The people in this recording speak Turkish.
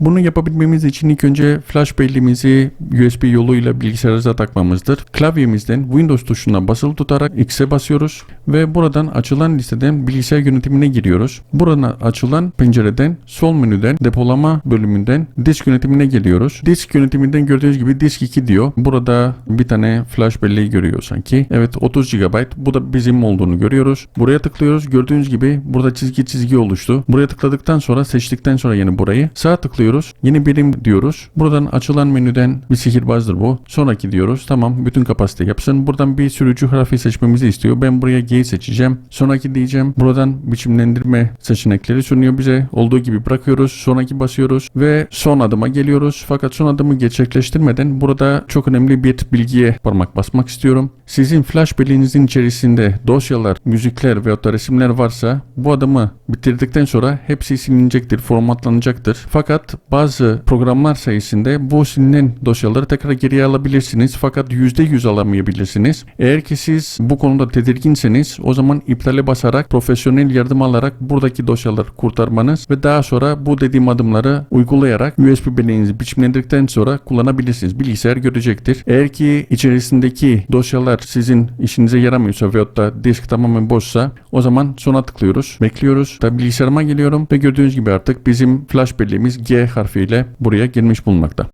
Bunu yapabilmemiz için ilk önce flash belleğimizi USB yoluyla bilgisayarımıza takmamızdır. Klavyemizden Windows tuşuna basılı tutarak X'e basıyoruz ve buradan açılan listeden bilgisayar yönetimine giriyoruz. Buradan açılan pencereden sol menüden depolama bölümünden disk yönetimine geliyoruz. Disk yönetiminden gördüğünüz gibi disk 2 diyor. Burada bir tane flash belleği görüyor sanki. Evet 30 GB. Bu da bizim olduğunu görüyoruz. Buraya tıklıyoruz. Gördüğünüz gibi burada çizgi çizgi oluştu. Buraya tıkladıktan sonra seçtikten sonra yine burayı sağ tıklıyoruz. Yeni birim diyoruz. Buradan açılan menüden bir sihirbazdır bu. Sonraki diyoruz. Tamam bütün kapasite yapsın. Buradan bir sürücü harfi seçmemizi istiyor. Ben buraya G seçeceğim. Sonraki diyeceğim. Buradan biçimlendirme seçenekleri sunuyor bize. Olduğu gibi bırakıyoruz. Sonraki basıyoruz ve son adıma geliyoruz. Fakat son adımı gerçekleştirmeden burada çok önemli bir bilgiye parmak basmak istiyorum. Sizin flash belleğinizin içerisinde dosyalar, müzikler veyahut da resimler varsa bu adımı bitirdikten sonra hepsi silinecektir, formatlanacaktır. Fakat bazı programlar sayesinde bu silinen dosyaları tekrar geriye alabilirsiniz. Fakat %100 alamayabilirsiniz. Eğer ki siz bu konuda tedirginseniz o zaman iptale basarak profesyonel yardım alarak buradaki dosyaları kurtarmanız ve daha sonra bu dediğim adımları uygulayarak USB belleğinizi biçimlendirdikten sonra kullanabilirsiniz. Bilgisayar görecektir. Eğer ki içerisindeki dosyalar sizin işinize yaramıyorsa veyahut da disk tamamen boşsa o zaman sona tıklıyoruz. Bekliyoruz. Tabi bilgisayarıma geliyorum ve gördüğünüz gibi artık bizim flash belleğimiz G harfiyle buraya girmiş bulunmakta.